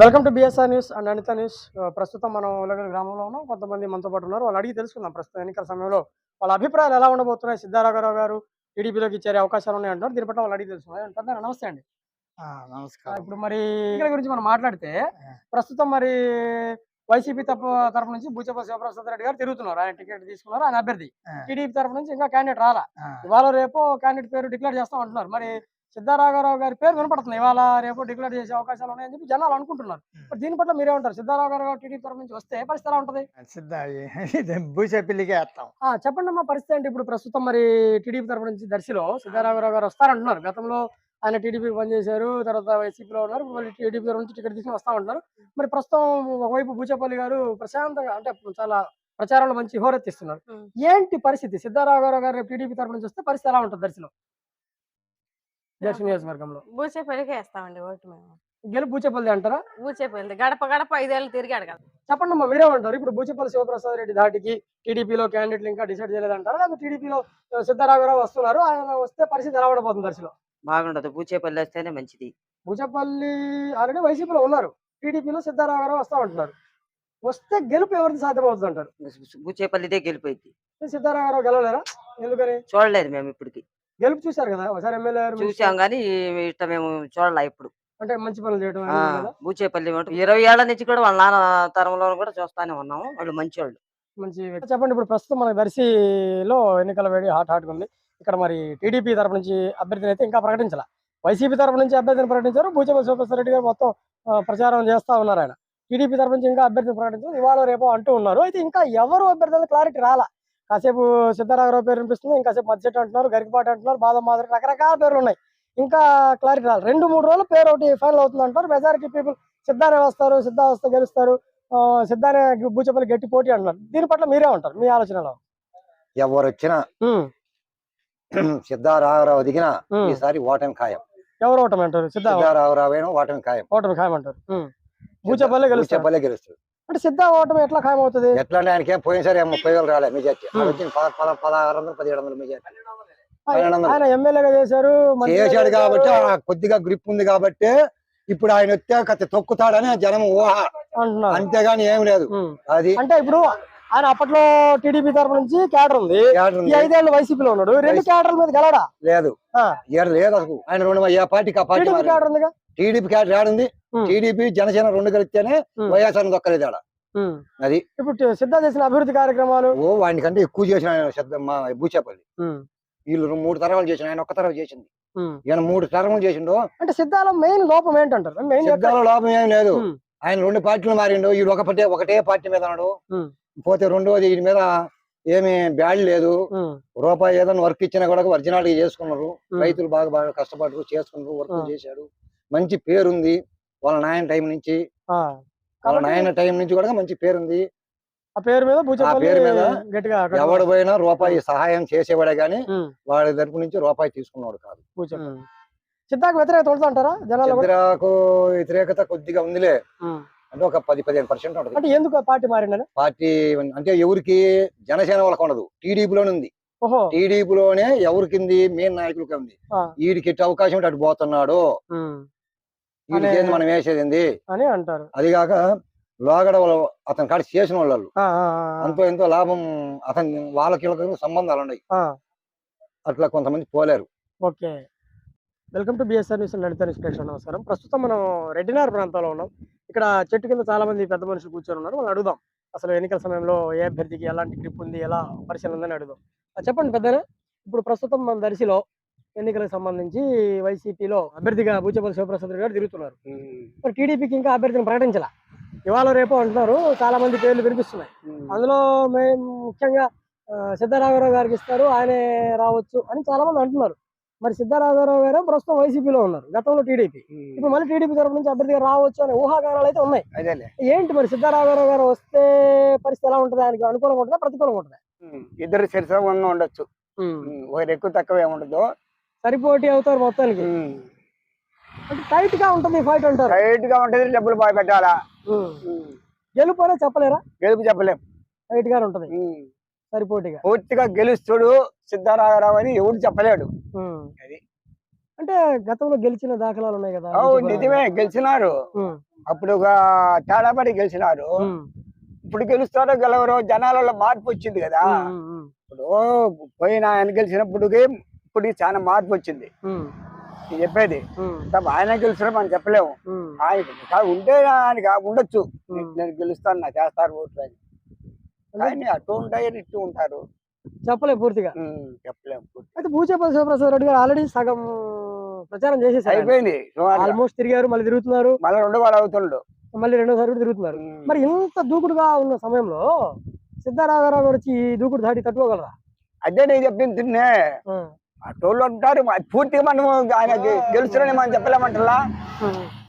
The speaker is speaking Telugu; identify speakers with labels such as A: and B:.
A: Welcome to BSR news and Anitha news ప్రస్తుతం మనం ఉలగల్ గ్రామంలో ఉన్నాం. కొంతమంది మనతో పాటు ఉన్నారు. వాళ్ళు అడిగి తెలుసుకుందాం. ప్రస్తుతం ఎన్నికల సమయంలో వాళ్ళ అభిప్రాయాలు ఎలా ఉండబోతున్నాయి? సిద్ధారాఘరావు గారు టీడీపీలోకి ఇచ్చే అవకాశాలు ఉన్నాయి అంటారు దీని పట్ల వాళ్ళు అడిగి తెలుసుకున్నారు నమస్తే అండి.
B: నమస్కారం.
A: ఇప్పుడు మరి ఎన్నికల గురించి మనం మాట్లాడితే ప్రస్తుతం మరి వైసీపీ తప్ప తరపు నుంచి బూచప శివప్రసాద్ రెడ్డి గారు తిరుగుతున్నారు. ఆయన టికెట్ తీసుకున్నారు. ఆయన అభ్యర్థి. టీడీపీ తరపు నుంచి ఇంకా క్యాండిడేట్ రాలా. ఇవాళ రేపు క్యాండిడేట్ పేరు డిక్లేర్ చేస్తాం అంటున్నారు. మరి సిద్ధారాఘరావు గారి పేరు వినపడుతుంది. ఇవాళ రేపు డిక్లేర్ చేసే అవకాశాలు ఉన్నాయని చెప్పి జనాలు అనుకుంటున్నారు. మరి దీని పట్ల మీరేమంటారు? సిద్ధారాఘరావు గారు టీడీపీ తరపు నుంచి వస్తే పరిస్థితి ఎలా ఉంటుంది?
B: సిద్ధ ఇది భూసే పిల్లికే వేస్తాం
A: ఆ, చెప్పండి అమ్మా పరిస్థితి అంటే ఇప్పుడు ప్రస్తుతం మరి టీడీపీ తరపు నుంచి దర్శిలో? సిద్ధారాఘరావు గారు వస్తారంటున్నారు. గతంలో ఆయన టీడీపీ పనిచేశారు తర్వాత వైసీపీలో ఉన్నారు మళ్ళీ టీడీపీ తరపు నుంచి టికెట్ తీసుకుని వస్తా ఉంటున్నారు. మరి ప్రస్తుతం ఒకవైపు బూచేపల్లి గారు ప్రశాంతంగా అంటే చాలా ప్రచారంలో మంచి హోరెత్తిస్తున్నారు. ఏంటి పరిస్థితి? సిద్ధారాఘరావు గారు టీడీపీ తరపు నుంచి వస్తే పరిస్థితి ఎలా ఉంటుంది దర్శనం దర్శన నియోజకవర్గంలో.
C: బూచేపల్లికి వేస్తామండి ఓటు మేము.
A: గెలుపు బూచేపల్లి అంటారా?
C: బూచేపల్లి గడప గడప ఐదేళ్ళు తిరిగాడు కదా.
A: చెప్పండి అమ్మా మీరేమంటారు ఇప్పుడు బూచేపల్లి శివప్రసాద్ రెడ్డి ధాటికి టీడీపీలో క్యాండిడేట్లు ఇంకా డిసైడ్ చేయలేదంటారా? లేకపోతే టీడీపీలో సిద్ధారాఘరావు వస్తున్నారు. ఆయన వస్తే పరిస్థితి ఎలా ఉండబోతుంది దర్శనం?
D: బాగుండదు. పూచేపల్లి వస్తేనే మంచిది.
A: బూచేపల్లి ఆల్రెడీ వైసీపీలో ఉన్నారు. టీడీపీలో సిద్ధారాఘరావు వస్తా ఉంటున్నారు. వస్తే గెలుపు ఎవరిది సాధ్యమవుతుంది అంటారు
D: పూచేపల్లిదే గెలిపోయింది
A: సిద్ధారాఘరావు గెలవలేరా? ఎందుకని?
D: చూడలేదు మేము ఇప్పటికి.
A: గెలుపు చూశారు కదా? ఒకసారి ఎమ్మెల్యే
D: చూసాం కానీ ఇట్లా మేము చూడలే ఇప్పుడు.
A: అంటే మంచి పనులు చేయడం.
D: బూచేపల్లి ఇరవై ఏళ్ళ నుంచి కూడా వాళ్ళ నాన్న తరంలో కూడా చూస్తానే ఉన్నాము. వాళ్ళు మంచి వాళ్ళు
A: మంచి. చెప్పండి ఇప్పుడు ప్రస్తుతం మన దర్శిలో ఎన్నికల వేడి హాట్ హాట్ ఉంది. ఇక్కడ మరి టీడీపీ తరపు నుంచి అభ్యర్థిని అయితే ఇంకా ప్రకటించాల. వైసీపీ తరపు నుంచి అభ్యర్థిని ప్రకటించారు. భూచేపల్లి శివప్రసాద్ రెడ్డి గారు మొత్తం ప్రచారం చేస్తా ఉన్నారు ఆయన. టీడీపీ తరపు నుంచి ఇంకా అభ్యర్థిని ప్రకటించారు ఇవాళ రేపు అంటూ ఉన్నారు. అయితే ఇంకా ఎవరు అభ్యర్థులు క్లారిటీ రాలా? కాసేపు సిద్ధారాఘరావు పేరు వినిపిస్తుంది ఇంకాసేపు మధ్యచెట్టు అంటున్నారు గరికపాటి అంటున్నారు బాదం మాదిరి రకరకాల పేర్లు ఉన్నాయి. ఇంకా క్లారిటీ రాలి రెండు మూడు రోజులు పేరు ఒకటి ఫైనల్ అవుతుంది అంటారు మెజారిటీ పీపుల్ సిద్ధానే వస్తారు సిద్ధా వస్తే గెలుస్తారు సిద్ధానే బూచేపల్లి గట్టి పోటీ అంటున్నారు. దీని పట్ల మీరే ఉంటారు మీ ఆలోచనలో?
E: ఎవరు వచ్చినా
A: ఉమ్,
E: సిద్ధారామరావు దిగిన. ఈసారి ఓటమి ఖాయం.
A: ఎవరు ఓటమి అంటారు? సిద్ధ
E: సిద్ధారామరావు అయినా ఓటమి ఖాయం.
A: ఓటమి ఖాయం అంటారు. ఉమ్. బూచేపల్లి గెలుస్తారు.
E: బూచేపల్లి
A: అంటే సిద్ధ ఓటమి ఎట్లా ఖాయం అవుతుంది
E: ఎట్లా అంటే ఆయనకి పోయినసారి ముప్పై వేలు రాలే మెజార్టీ. వచ్చింది పద పద పదహారు వందలు పదిహేడు వందలు మెజార్టీ.
A: ఆయన ఎమ్మెల్యేగా చేశారు
E: చేశాడు కాబట్టి కొద్దిగా గ్రిప్ ఉంది కాబట్టి ఇప్పుడు ఆయన కత్తి తొక్కుతాడని జనం ఊహ. అంతేగాని ఏం లేదు. అది
A: అంటే ఇప్పుడు ఆయన అప్పట్లో టీడీపీ తరపు నుంచి క్యాడర్ ఉంది.
E: క్యాడర్
A: ఈ. ఐదేళ్ళు వైసీపీలో ఉన్నాడు. రెండు క్యాడర్ల మీద గెలడా
E: లేదు. లేదు అసలు. ఆయన రెండు పార్టీకి ఆ పార్టీ
A: క్యాడర్ ఉందిగా?
E: టీడీపీ క్యాడర్
A: ఉమ్.
E: టీడీపీ జనసేన రెండు కలిస్తేనే. వైఎస్ఆర్ దొక్కలేదు ఆడ. అది.
A: ఇప్పుడు సిద్ధ చేసిన అభివృద్ధి కార్యక్రమాలు
E: ఓ వాడికంటే ఎక్కువ చేసిన ఆయన బూచేపల్లి. వీళ్ళు మూడు తరాలు చేసిన ఆయన ఒక్క తరం చేసింది. ఈయన మూడు తరములు చేసిండు
A: అంటే సిద్ధాలో మెయిన్ లోపం ఏంటంటారు మెయిన్
E: సిద్ధాల లోపం ఏం లేదు. ఆయన రెండు పార్టీలు మారిండు వీడు ఒకటే ఒకటే పార్టీ మీద ఉన్నాడు. పోతే రెండోది వీడి మీద ఏమి బ్యాడ్ లేదు రూపాయి ఏదైనా వర్క్ ఇచ్చినా కూడా ఒరిజినాలిటీ చేసుకున్నారు రైతులు బాగా బాగా కష్టపడ్డారు చేసుకున్నారు వర్క్. చేశాడు మంచి పేరుంది. వాళ్ళ నాయన టైం నుంచి. వాళ్ళ నాయన టైం నుంచి కూడా మంచి పేరుంది.
A: ఆ పేరు మీద
E: పేరు మీద
A: గట్టిగా
E: ఎవడు పోయినా రూపాయి సహాయం చేసేవాడే గాని. వాడి తరపు నుంచి రూపాయి తీసుకున్నాడు కాదు.
A: సిద్ధాకు వ్యతిరేకత అంటారా జనాలు
E: వ్యతిరేకత కొద్దిగా ఉందిలే. అంటే ఒక పది పదిహేను పర్సెంట్ ఉంటుంది.
A: అంటే ఎందుకు పార్టీ మారిందని
E: పార్టీ అంటే ఎవరికి జనసేన వాళ్ళకి ఉండదు. టీడీపీలోనే ఉంది.
A: ఓహో.
E: టీడీపీలోనే ఎవరికింది మెయిన్ నాయకులకి ఉంది. వీడికి ఎట్టి అవకాశం అటు పోతున్నాడు.
A: ఉమ్.
E: వీడికి
A: అనే-
E: ఏంది మనం వేసేది
A: అని అంటారు.
E: అది కాక లోగడ వాళ్ళు అతని కాడ చేసిన వాళ్ళు అంతో ఎంతో లాభం అతని వాళ్ళకి సంబంధాలు ఉన్నాయి. అట్లా కొంతమంది పోలేరు.
A: Okay. Welcome to BSR news Lalitha news నమస్కారం. ప్రస్తుతం మనం రెడ్డినార్ ప్రాంతంలో ఉన్నాం. ఇక్కడ చెట్టు కింద చాలా మంది పెద్ద మనుషులు కూర్చొని ఉన్నారు. వాళ్ళు అడుగుదాం. అసలు ఎన్నికల సమయంలో ఏ అభ్యర్థికి ఎలాంటి గ్రిప్ ఉంది ఎలా పరిశీలన ఉందని అడుగుదాం. చెప్పండి పెద్దనే ఇప్పుడు ప్రస్తుతం మన దర్శిలో ఎన్నికలకు సంబంధించి వైసీపీలో అభ్యర్థిగా బూచపల్లి శివప్రసాద్ రెడ్డి గారు తిరుగుతున్నారు. మరి టీడీపీకి ఇంకా అభ్యర్థిని ప్రకటించాల. ఇవాళ రేపు అంటున్నారు చాలా మంది పేర్లు వినిపిస్తున్నాయి. అందులో మేము ముఖ్యంగా సిద్ధరాఘవరావు గారికి ఇస్తారు ఆయనే రావచ్చు అని చాలా మంది అంటున్నారు. మరి సిద్ధరాఘవరావు గారు ప్రస్తుతం వైసీపీలో ఉన్నారు గతంలో టీడీపీ. ఇప్పుడు మళ్ళీ టీడీపీ తరపు నుంచి అభ్యర్థిగా రావచ్చు అనే ఊహాగానాలు అయితే ఉన్నాయి. ఏంటి మరి సిద్ధరాఘవరావు గారు వస్తే పరిస్థితి ఎలా ఉంటుంది? ఆయనకి అనుకూలంగా ఉంటుందా ప్రతికూలంగా ఉంటుందా?
B: ఇద్దరు సరిసమంగా ఉండొచ్చు. ఒకరు ఎక్కువ తక్కువ ఏమి ఉండదు
A: సరిపోటీ అవుతారు మొత్తానికి. టైట్గా ఉంటుంది ఫైట్ అంటారు.
B: టైట్గా ఉంటది డబ్బులు బాగా పెట్టాలా
A: గెలుపు అనే చెప్పలేరా?
B: గెలుపు చెప్పలేం.
A: టైట్ గానే ఉంటది. సరిపోటీగా.
B: పూర్తిగా గెలుస్తుడు సిద్ధారామరావు అని ఎవడు చెప్పలేడు.
A: అంటే గతంలో గెలిచిన దాఖలాలు ఉన్నాయి కదా.
B: నిజమే గెలిచినారు. అప్పుడు తేడా పడి గెలిచినారు. ఇప్పుడు గెలుస్తారో గెలవరో జనాలలో మార్పు వచ్చింది కదా. ఇప్పుడు పోయిన ఆయన గెలిచినప్పటికి ఇప్పుడు చాలా మార్పు వచ్చింది. నేను చెప్పేది. ఆయన గెలిచిన మనం చెప్పలేము. ఆయన ఉంటే ఆయనకి ఉండొచ్చు. నేను గెలుస్తాను నాకు వేస్తారు ఓట్లు అని. కానీ అటు ఉంటారు ఇటు ఉంటారు.
A: చెప్పలేదు పూర్తిగా.
B: చెప్పలేము
A: అయితే భూచేపల్లి శివప్రసాద్ రెడ్డి గారు ఆల్రెడీ సగం ప్రచారం చేసేసారు
B: అయిపోయింది.
A: ఆల్మోస్ట్ తిరిగారు మళ్ళీ తిరుగుతున్నారు.
B: మళ్ళీ రెండు వాడు అవుతుండు
A: మళ్ళీ రెండోసారి కూడా తిరుగుతున్నారు. మరి ఇంత దూకుడుగా ఉన్న సమయంలో సిద్ధారామరావు గారు వచ్చి ఈ దూకుడు దాటి తట్టుకోగలరా?
B: అదే నేను చెప్పింది తిన్నే అటోళ్ళు ఉంటారు పూర్తిగా మనం ఆయనకి గెలుచురని మనం చెప్పలేమంటలా
A: ఉమ్,